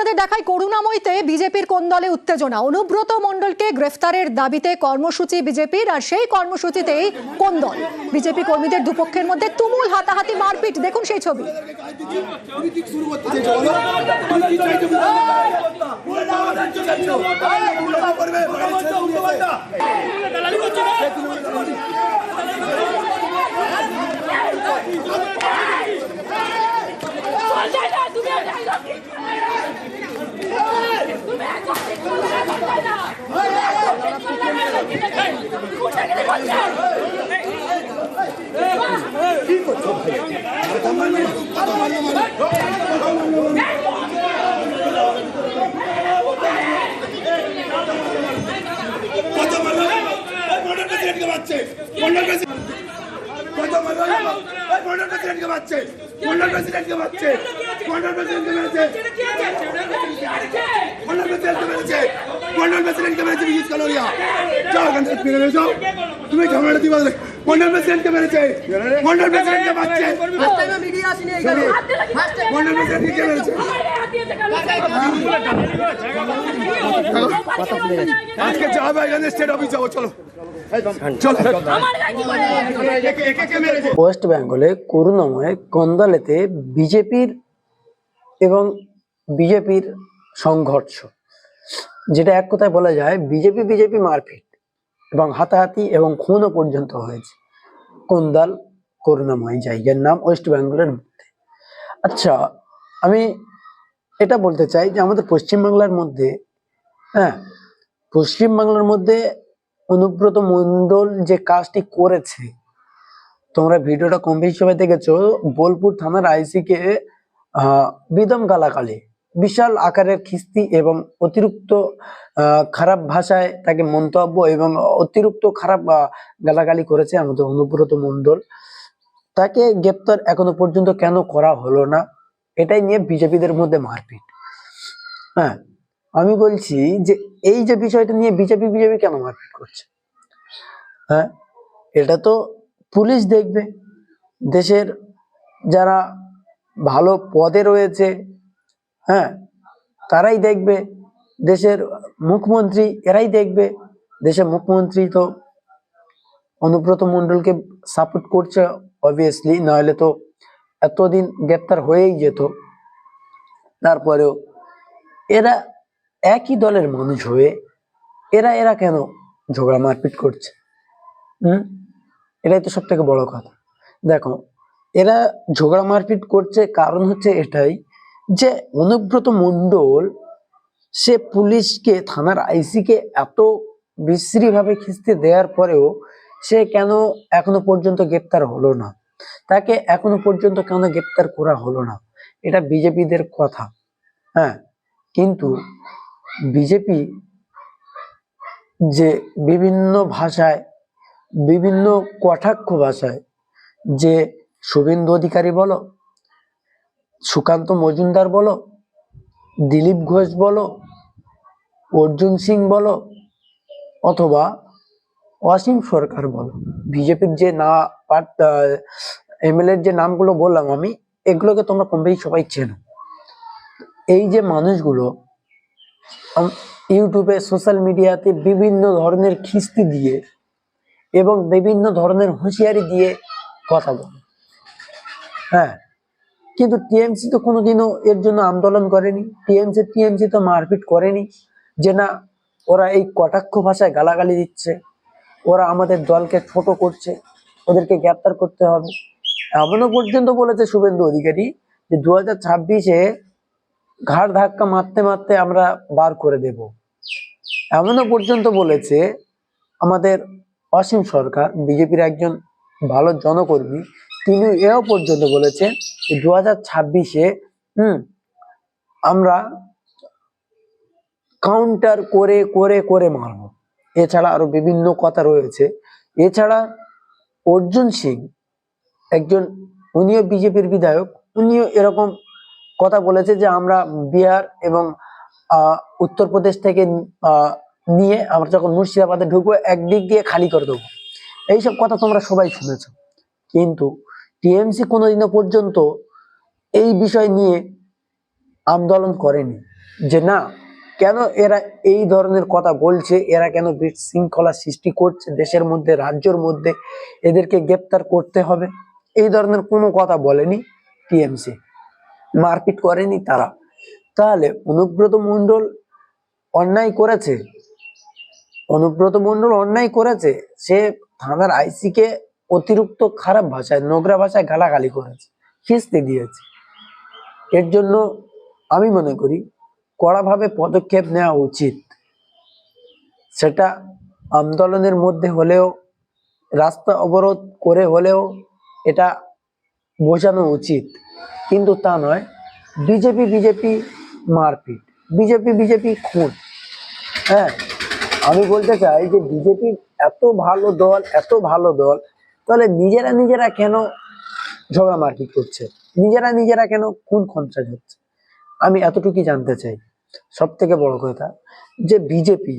আপনাদের দেখাই করুণাময়ীতে বিজেপির কোন দলে উত্তেজনা? অনুব্রত মণ্ডলকে গ্রেফতারের দাবিতে কর্মসূচি বিজেপির, আর সেই কর্মসূচিতেই কোন দল? বিজেপি কর্মীদের দুপক্ষের মধ্যে তুমুল হাতাহাতি মারপিট। দেখুন সেই ছবি পলিটিক্স শুরু করতে চাইছো বলো তুমি কি চাইছো করবে তুমি কত মারলো মন্ডল প্রেসিডেন্টকে মারছে মন্ডল প্রেসিডেন্টকে মারছে মন্ডল প্রেসিডেন্টকে মারছে মন্ডল প্রেসিডেন্টকে মেরেছে মন্ডল প্রেসিডেন্টকে মেরেছে বিজিত কালোরিয়া যাও ওখান থেকে ফিরে যাও তুমি ঝামেলাটা দিবা মন্ডল প্রেসিডেন্টকে মেরেছে। মন্ডল প্রেসিডেন্টকে মারছে। মন্ডল প্রেসিডেন্টকে মেরেছে। আজকে যাবে এখানে স্টেট অফিস যাব চলো। ওয়েস্ট বেঙ্গলে করুণাময় কন্দালেতে বিজেপির এবং বিজেপির সংঘর্ষ। যেটা এক কথায় বলা যায় বিজেপি বিজেপি মারপিট এবং হাতাহাতি এবং খুনও পর্যন্ত হয়েছে। কোন্দাল করুণাময় জায়গার নাম ওয়েস্ট বেঙ্গলের মধ্যে। আচ্ছা আমি এটা বলতে চাই যে আমাদের পশ্চিমবাংলার মধ্যে হ্যাঁ পশ্চিমবাংলার মধ্যে অনুব্রত মণ্ডল যে কাজটি করেছে তোমরা ভিডিওটা কম বেশি সবাই দেখেছ বোলপুর থানার আইসি কে আহ, বিদম গালাকালি বিশাল আকারের খিস্তি এবং অতিরিক্ত খারাপ ভাষায় তাকে মন্তব্য এবং অতিরিক্ত খারাপ গালাগালি করেছে আমাদের অনুব্রত মণ্ডল। তাকে গ্রেপ্তার এখনও পর্যন্ত কেন করা হলো না, এটাই নিয়ে বিজেপিদের মধ্যে মারপিট। হ্যাঁ আমি বলছি যে এই যে বিষয়টা নিয়ে বিজেপি বিজেপি কেন মারপিট করছে? হ্যাঁ এটা তো পুলিশ দেখবে। দেশের যারা ভালো পদে রয়েছে হ্যাঁ তারাই দেখবে। দেশের মুখ্যমন্ত্রী, এরাই দেখবে। দেশের মুখ্যমন্ত্রী তো অনুব্রত মণ্ডলকে সাপোর্ট করছে অবভিয়াসলি নাহলে তো এতদিন গ্রেপ্তার হয়েই যেত। তারপরেও এরা একই দলের মানুষ হয়ে এরা এরা কেন ঝগড়া মারপিট করছে? হুম? এটাই তো সব থেকে বড় কথা। দেখো, এরা ঝগড়া মারপিট করছে, কারণ হচ্ছে এটাই যে অনুব্রত মণ্ডল, সে পুলিশকে, থানার আইসিকে এত বিশ্রী ভাবে খিস্তি দেওয়ার পরেও সে কেন এখনও পর্যন্ত গ্রেপ্তার হলো না? তাকে এখনও পর্যন্ত কেন গ্রেপ্তার করা হলো না? এটা বিজেপিদের কথা। হ্যাঁ কিন্তু বিজেপি যে বিভিন্ন ভাষায়, বিভিন্ন কটাক্ষ ভাষায় যে শুভেন্দু অধিকারী বলো সুকান্ত মজুমদার বলো, দিলীপ ঘোষ বলো, অর্জুন সিং বলো, অথবা অসীম সরকার বলো। বিজেপির যে না এমএলএ যে নামগুলো বললাম আমি, এগুলোকে তোমরা কম বেশি সবাই চেনো। এই যে মানুষগুলো ইউটিউবে, সোশ্যাল মিডিয়াতে বিভিন্ন ধরনের খিস্তি দিয়ে এবং বিভিন্ন ধরনের হুঁশিয়ারি দিয়ে কথা বলে। হ্যাঁ? কিন্তু টিএমসি তো কোনোদিনও এর জন্য আন্দোলন করেনি। টিএমসি টিএমসি তো মারপিট করেনি যে না, ওরা এই কটাক্ষ ভাষায় গালাগালি দিচ্ছে, ওরা আমাদের দলকে ছোট করছে, ওদেরকে গ্রেপ্তার করতে হবে। এমনও পর্যন্ত বলেছে শুভেন্দু অধিকারী যে দু হাজার ছাব্বিশে ঘাড় ধাক্কা মারতে মারতে আমরা বার করে দেব। এমনও পর্যন্ত বলেছে আমাদের অসীম সরকার, বিজেপির একজন ভালো জনকর্মী তিনি এও পর্যন্ত বলেছেন দু হাজার ছাব্বিশে, হম, আমরা কাউন্টার করে করে করে মারব। এছাড়া আরও বিভিন্ন কথা রয়েছে। এছাড়া অর্জুন সিং একজন, উনিও বিজেপির বিধায়ক, উনিও এরকম কথা বলেছে যে আমরা বিহার এবং উত্তরপ্রদেশ থেকে নিয়ে আমরা যখন মুর্শিদাবাদে ঢুকবো, একদিক দিয়ে খালি করে দেবো। এইসব কথা তোমরা সবাই শুনেছ। কিন্তু টিএমসি কোনোদিনও পর্যন্ত এই বিষয় নিয়ে আন্দোলন করেনি যে না, কেন এরা এই ধরনের কথা বলছে, এরা কেন বিশৃঙ্খলা সৃষ্টি করছে, দেশের মধ্যে, রাজ্যের মধ্যে এদেরকে গ্রেপ্তার করতে হবে? এই ধরনের কোনো কথা বলেনি টিএমসি। মারপিট করেনি তারা। তাহলে অনুব্রত মণ্ডল অন্যায় করেছে? অনুব্রত মণ্ডল অন্যায় করেছে? সে থানার আইসিকে অতিরিক্ত খারাপ ভাষায়, নোংরা ভাষায় গালাগালি করেছে, খিস্তি দিয়েছে। এর জন্য আমি মনে করি কড়াভাবে পদক্ষেপ নেওয়া উচিত। সেটা আন্দোলনের মধ্যে হলেও, রাস্তা অবরোধ করে হলেও এটা বোঝানো উচিত। কিন্তু তা নয়, বিজেপি বিজেপি মারপিট, বিজেপি বিজেপি খুন। হ্যাঁ আমি বলতে চাই যে বিজেপি এত ভালো দল, এত ভালো দল তাহলে নিজেরা নিজেরা কেন ঝগড়া মারপিট করছে? নিজেরা নিজেরা কেন খুন খঞ্চাস হচ্ছে আমি এতটুকুই জানতে চাই। সব থেকে বড় কথা যে বিজেপি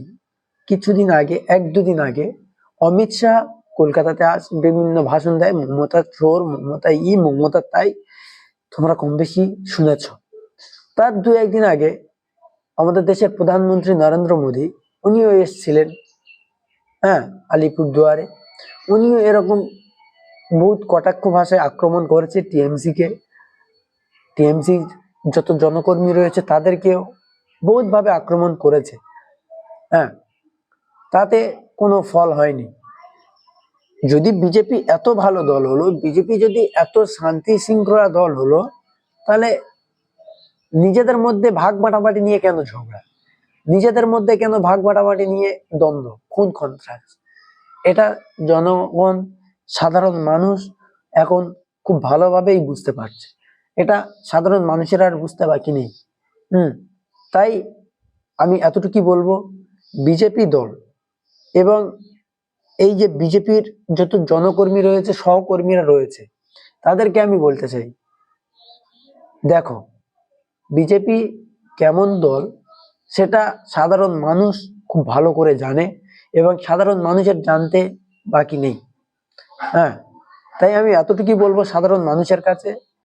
কিছুদিন আগে, এক দুদিন আগে অমিত শাহ কলকাতাতে আস, বিভিন্ন ভাষণ দেয়, মমতা চোর, মমতা ই, মমতা তাই, তোমরা কম বেশি শুনেছ। তার দু একদিন আগে আমাদের দেশের প্রধানমন্ত্রী নরেন্দ্র মোদী, উনিও এসেছিলেন হ্যাঁ আলিপুরদুয়ারে। উনিও এরকম বহুত কটাক্ষ ভাষায় আক্রমণ করেছে টিএমসি কে। টিএমসি যত জনকর্মী রয়েছে তাদেরকেও বহুত ভাবে আক্রমণ করেছে। হ্যাঁ তাতে কোনো ফল হয়নি। যদি বিজেপি এত ভালো দল হলো বিজেপি যদি এত শান্তি শৃঙ্খলা দল হলো, তাহলে নিজেদের মধ্যে ভাগ বাটাবাটি নিয়ে কেন ঝগড়া? নিজেদের মধ্যে কেন ভাগ বাটাবাটি নিয়ে দ্বন্দ্ব? খুন, সন্ত্রাস? এটা জনগণ সাধারণ মানুষ এখন খুব ভালোভাবেই বুঝতে পারছে। এটা সাধারণ মানুষের আর বুঝতে বাকি নেই। হুম, তাই আমি এতটুকুই বলব, বিজেপি দল এবং এই যে বিজেপির যত জনকর্মী রয়েছে, সহকর্মীরা রয়েছে, তাদেরকে আমি বলতে চাই, দেখো, বিজেপি কেমন দল সেটা সাধারণ মানুষ খুব ভালো করে জানে এবং সাধারণ মানুষের জানতে বাকি নেই। হ্যাঁ তাই আমি এতটুকুই বলব সাধারণ মানুষের কাছে।